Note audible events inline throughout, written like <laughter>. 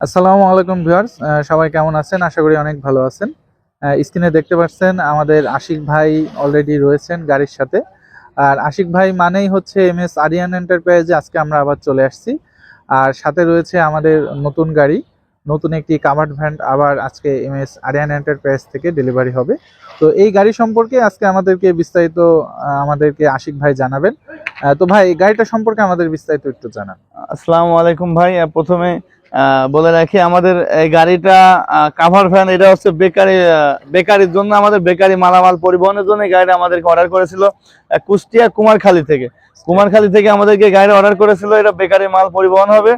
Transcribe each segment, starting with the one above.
আসসালামু আলাইকুম ভিউয়ার্স সবাই কেমন আছেন? আশা করি অনেক ভালো আছেন। স্ক্রিনে দেখতে পাচ্ছেন আমাদের আশিক ভাই অলরেডি রয়েছেন গাড়ির সাথে। আর আশিক ভাই মানেই হচ্ছে এম এস আরিয়ান এন্টারপ্রাইজে আজকে আমরা আবার চলে আসছি। আর সাথে রয়েছে আমাদের নতুন গাড়ি, নতুন একটি কাভার্ড ভ্যান আবার আজকে এম এস আরিয়ান এন্টারপ্রাইজ থেকে ডেলিভারি হবে। তো এই গাড়ি সম্পর্কে আজকে আমাদেরকে বিস্তারিত আমাদেরকে আশিক ভাই জানাবেন। তো ভাই গাড়িটা সম্পর্কে আমাদের বিস্তারিত একটু জানান। আসসালামু আলাইকুম ভাই। প্রথমে বলে রাখি, আমাদের এই গাড়িটা কাভার ভ্যান এটা হচ্ছে বেকারি বেকারির জন্য আমাদের বেকারি মালামাল পরিবহনের জন্য গাড়িটা আমাদেরকে অর্ডার করেছিল কুষ্টিয়া কুমারখালী থেকে। কুমারখালী থেকে আমাদেরকে গাড়ি অর্ডার করেছিল, এটা বেকারি মাল পরিবহন হবে।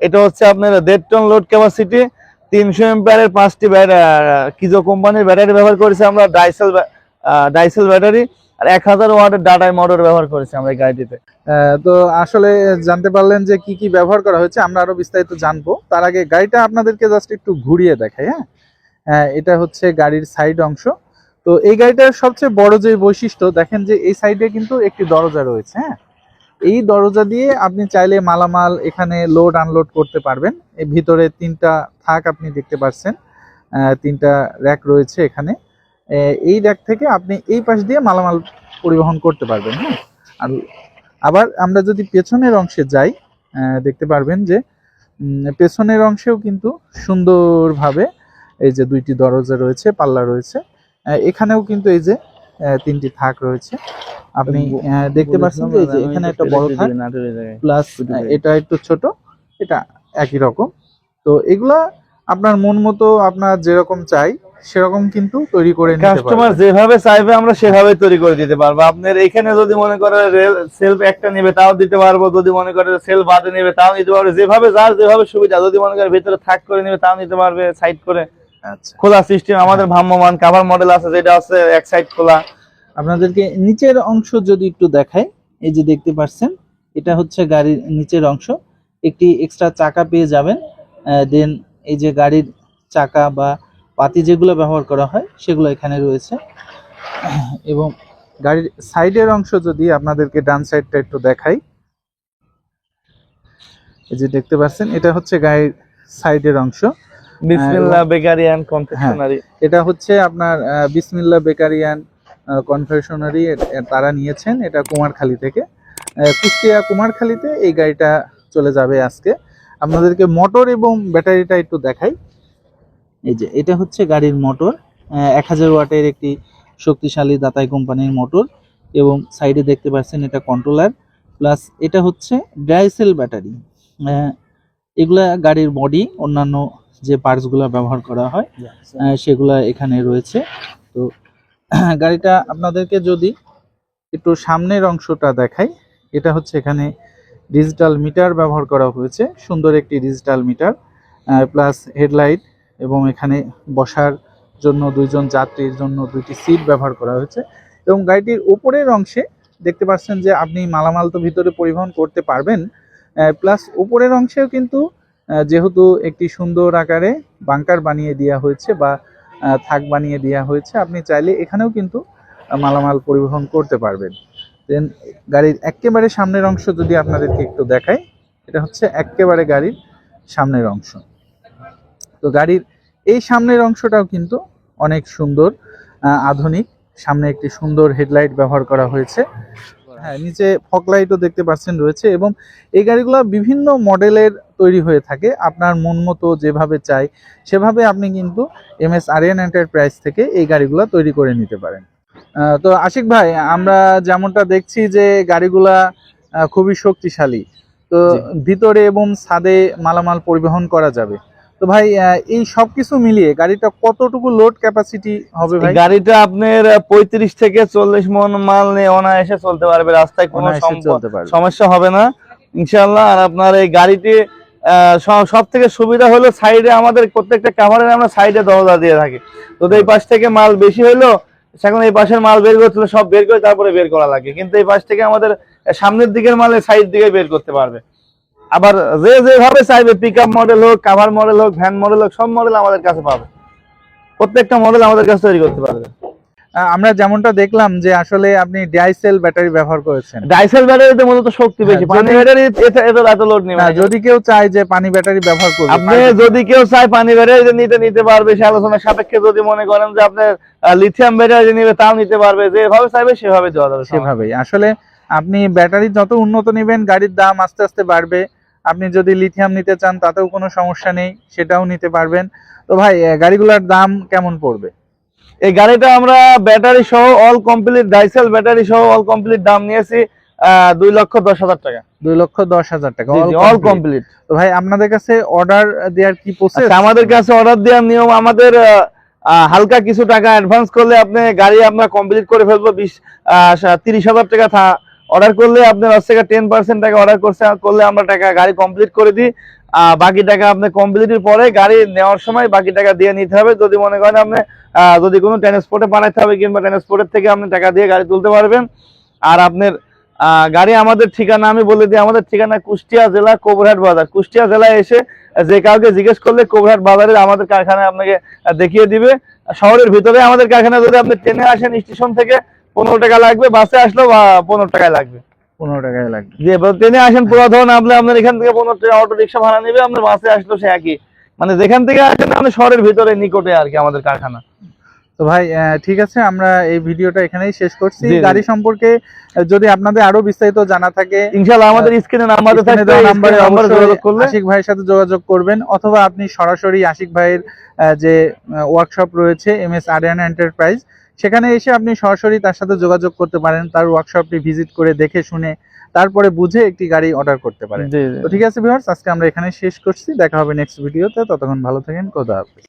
এটা হচ্ছে আপনার দেড় টন লোড ক্যাপাসিটি তিনশো এম্পায়ারের পাঁচটি কিজো কোম্পানির ব্যাটারি ব্যবহার করেছি আমরা ডাইসেল ডাইসেল ব্যাটারি আর এক হাজার ওয়াটের ডাটাই মোটর ব্যবহার করেছি আমরা গাড়িটিতে। তো আসলে জানতে পারলেন যে কি কি ব্যবহার করা হয়েছে, আমরা আরও বিস্তারিত জানব। তার আগে গাড়িটা আপনাদেরকে জাস্ট একটু ঘুরিয়ে দেখাই হ্যাঁ? এটা হচ্ছে গাড়ির সাইড অংশ। তো এই গাড়িটার সবচেয়ে বড় যে বৈশিষ্ট্য, দেখেন যে এই সাইডে কিন্তু একটি দরজা রয়েছে হ্যাঁ? এই দরজা দিয়ে আপনি চাইলে মালামাল এখানে লোড আনলোড করতে পারবেন। এই ভিতরে তিনটা থাক আপনি দেখতে পাচ্ছেন তিনটা র্যাক রয়েছে এখানে। এই র্যাক থেকে আপনি এই পাশ দিয়ে মালামাল পরিবহন করতে পারবেন হ্যাঁ? আর আবার আমরা যদি পেছনের অংশে যাই দেখতে পারবেন যে পেছনের অংশেও কিন্তু সুন্দরভাবে এই যে দুইটি দরজা রয়েছে পাল্লা রয়েছে এখানেও কিন্তু এই যে তিনটি থাক রয়েছে। আপনি দেখতে পাচ্ছেন যে এই যে এখানে একটা বড় থাক প্লাস এটা একটু ছোট এটা একই রকম। তো এগুলা আপনার মন মতো আপনার যেরকম চাই সেরকম কিন্তু তৈরি করে নিতে কাস্টমার যেভাবে চাইবে আমরা সেভাবে তৈরি করে দিতে পারব। আপনার এখানে যদি মনে করে সেলফ একটা নেবে তাও দিতে পারব যদি মনে করে সেলফ বাদে নেবে তাও নিতে পারবে। যেভাবে যার যেভাবে সুবিধা যদি মনে করে ভিতরে থাক করে নেবে তাও নিতে পারবে সাইড করে। আচ্ছা। খোলা সিস্টেম আমাদের ভ্রাম্যমান কাভার মডেল আছে যেটা আছে এক সাইড খোলা। আপনাদেরকে নিচের অংশ যদি একটু দেখাই এই যে দেখতে পাচ্ছেন এটা হচ্ছে গাড়ির নিচের অংশ। একটি এক্সট্রা চাকা পেয়ে যাবেন দেন এই যে গাড়ির চাকা বা পাতি যেগুলো ব্যবহার করা হয় সেগুলো এখানে রয়েছে। এবং গাড়ির সাইডের অংশ যদি আপনাদেরকে ডান সাইডটা একটু দেখাই। এই যে দেখতে পাচ্ছেন এটা হচ্ছে গাড়ির সাইডের অংশ। বিসমিল্লাহ বেকারি এন্ড কনফেকশনারি এটা হচ্ছে আপনার বিসমিল্লা বেকারিয়ান কনফেকশনারি তারা নিয়েছেন এটা কুমারখালী থেকে। কুষ্টিয়া কুমারখালীতে এই গাড়িটা চলে যাবে আজকে। আপনাদেরকে মোটর এবং ব্যাটারিটা একটু দেখাই। এই যে এটা হচ্ছে গাড়ির মোটর। এক হাজার ওয়াটের একটি শক্তিশালী দাতাই কোম্পানির মোটর এবং সাইডে দেখতে পাচ্ছেন এটা কন্ট্রোলার। প্লাস এটা হচ্ছে ড্রাইসেল ব্যাটারি। এগুলা গাড়ির বডি অন্যান্য যে পার্টসগুলো ব্যবহার করা হয় সেগুলা এখানে রয়েছে। তো <clears throat> গাড়িটা আপনাদেরকে যদি একটু সামনের অংশটা দেখাই এটা হচ্ছে এখানে ডিজিটাল মিটার ব্যবহার করা হয়েছে। সুন্দর একটি ডিজিটাল মিটার প্লাস হেডলাইট এবং এখানে বসার জন্য দুইজন যাত্রীর জন্য দুইটি সিট ব্যবহার করা হয়েছে। এবং গাড়িটির উপরের অংশে দেখতে পাচ্ছেন যে আপনি মালামাল তো ভিতরে পরিবহন করতে পারবেন প্লাস উপরের অংশেও কিন্তু যেহেতু একটি সুন্দর আকারে বাংকার বানিয়ে দেওয়া হয়েছে বা থাক বানিয়ে দেওয়া হয়েছে, আপনি চাইলে এখানেও কিন্তু মালামাল পরিবহন করতে পারবেন। দেন গাড়ির একেবারে সামনের অংশ যদি আপনাদেরকে একটু দেখাই, এটা হচ্ছে একেবারে গাড়ির সামনের অংশ। তো গাড়ির এই সামনের অংশটাও কিন্তু অনেক সুন্দর আধুনিক। সামনে একটি সুন্দর হেডলাইট ব্যবহার করা হয়েছে। হ্যাঁ নিচে ফক লাইটও দেখতে পাচ্ছেন রয়েছে এবং এই গাড়িগুলো বিভিন্ন মডেলের তৈরি হয়ে থাকে। আপনার মন মতো যেভাবে চাই, সেভাবে আপনি কিন্তু এম এস আরিয়ান এন্টারপ্রাইজ থেকে এই গাড়িগুলো তৈরি করে নিতে পারেন। তো আশিক ভাই আমরা যেমনটা দেখছি যে গাড়িগুলা খুবই শক্তিশালী। তো ভিতরে এবং ছাদে মালামাল পরিবহন করা যাবে। তো ভাই এই সবকিছু মিলিয়ে গাড়িটা কতটুকু লোড ক্যাপাসিটি হবে ভাই? গাড়িটা আপনার পঁয়ত্রিশ থেকে চল্লিশ মন মাল নিয়ে অনায়াসে চলতে পারবে রাস্তায় কোনো সমস্যা হবে না। ইনশাল্লাহ আর আপনার এই গাড়িটি সব থেকে সুবিধা হলো সাইডে আমাদের প্রত্যেকটা কাভারে আমরা সাইডে দরজা দিয়ে থাকি। তো এই পাশ থেকে মাল বেশি হলো সেখন এই পাশের মাল বের করতে সব বের করে তারপরে বের করা লাগে। কিন্তু এই পাশ থেকে আমাদের সামনের দিকের মালে সাইড দিকে বের করতে পারবে। আবার যে যেভাবে চাইবে পিক মডেল হোক কাভার মডেল হোক ভ্যান মডেল হোক, সব মডেল আমাদের কাছে পাবে। প্রত্যেকটা মডেল আমাদের কাছে তৈরি করতে পারবে। আমরা যেমনটা দেখলাম যে আসলে আপনি ডাইসেল ব্যাটারি ব্যবহার করেছেন। ডাইসেল ব্যাটারিতে মূলত শক্তি বেশি। হ্যাঁ, পানি ব্যাটারি এত লোড নেই যদি কেউ চায় যে পানি ব্যাটারি ব্যবহার করবে আপনি যদি কেউ চায় পানি ব্যাটারি নিতে নিতে পারবে সে আলোচনার সাপেক্ষে যদি মনে করেন যে আপনার লিথিয়াম ব্যাটারি নিবে তাও নিতে পারবে। যেভাবে চাইবে সেভাবে দেওয়া যাবে। সেভাবেই। আসলে আপনি ব্যাটারি যত উন্নত নেবেন গাড়ির দাম আস্তে আস্তে বাড়বে। আপনি যদি লিথিয়াম নিতে চান তাতেও কোনো সমস্যা নেই সেটাও নিতে পারবেন। তো ভাই গাড়িগুলোর দাম কেমন পড়বে? এই গাড়িটা আমরা ব্যাটারি সহ অল কমপ্লিট ডাইসেল ব্যাটারি সহ অল কমপ্লিট দাম নিয়েছি দুই লক্ষ দশ হাজার টাকা। দুই লক্ষ দশ হাজার টাকা অল কমপ্লিট তো ভাই আপনাদের কাছে অর্ডার দেওয়ার কি প্রসেস আচ্ছা আমাদের কাছে অর্ডার দেওয়ার নিয়ম আমাদের হালকা কিছু টাকা অ্যাডভান্স করলে আপনি গাড়ি আমরা কমপ্লিট করে ফেলব বিশ তিরিশ হাজার টাকা অর্ডার করলে আপনার হচ্ছে টেন পার্সেন্ট টাকা অর্ডার করছে করলে আমরা টাকা গাড়ি কমপ্লিট করে দিই। বাকি টাকা আপনি কমপ্লিটের পরে গাড়ি নেওয়ার সময় বাকি টাকা দিয়ে নিতে হবে। যদি মনে করেন আপনি যদি কোনো ট্রান্সপোর্টে পাঠাতে হবে কিংবা ট্রান্সপোর্টের থেকে আপনি টাকা দিয়ে গাড়ি তুলতে পারবেন। আর আপনার গাড়ি আমাদের ঠিকানা আমি বলে দিই, আমাদের ঠিকানা কুষ্টিয়া জেলা কোবরহাট বাজার। কুষ্টিয়া জেলায় এসে যে কাউকে জিজ্ঞেস করলে কোবরহাট বাজারে আমাদের কারখানায় আপনাকে দেখিয়ে দিবে। শহরের ভিতরে আমাদের কারখানা, যদি আপনি ট্রেনে আসেন স্টেশন থেকে পনেরো টাকা লাগবে বাসে আসলেও আহ, পনেরো টাকায় লাগবে। পনেরো টাকায় লাগবে। যে এবার ট্রেনে আসেন পুরো ধরুন আপনি আপনার এখান থেকে পনেরো টাকা অটো রিক্সা ভাড়া নেবে আপনার বাসে আসলেও সে একই। মানে যেখান থেকে আসেন আপনি শহরের ভিতরে নিকটে আর কি আমাদের কারখানা। তো ভাই ঠিক আছে আমরা এই ভিডিওটা এখানেই শেষ করছি। গাড়ি সম্পর্কে যদি আপনাদের আরও বিস্তারিত জানা থাকে ইনশাল্লাহ আমাদের স্ক্রিনে নাম্বারে থাকবে নাম্বারে নাম্বারে নাম্বারে যোগাযোগ করলে। আশিক ভাইয়ের সাথে যোগাযোগ করবেন অথবা আপনি সরাসরি আশিক ভাইয়ের যে ওয়ার্কশপ রয়েছে এম এস আরিয়ানা এন্টারপ্রাইজ সেখানে এসে আপনি সরাসরি তার সাথে যোগাযোগ করতে পারেন তার ওয়ার্কশপটি ভিজিট করে দেখে শুনে তারপরে বুঝে একটি গাড়ি অর্ডার করতে পারেন। তো ঠিক আছে ভিউয়ার্স আজকে আমরা এখানে শেষ করছি। দেখা হবে নেক্সট ভিডিওতে ততক্ষণ ভালো থাকেন। খোদা হাফেজ।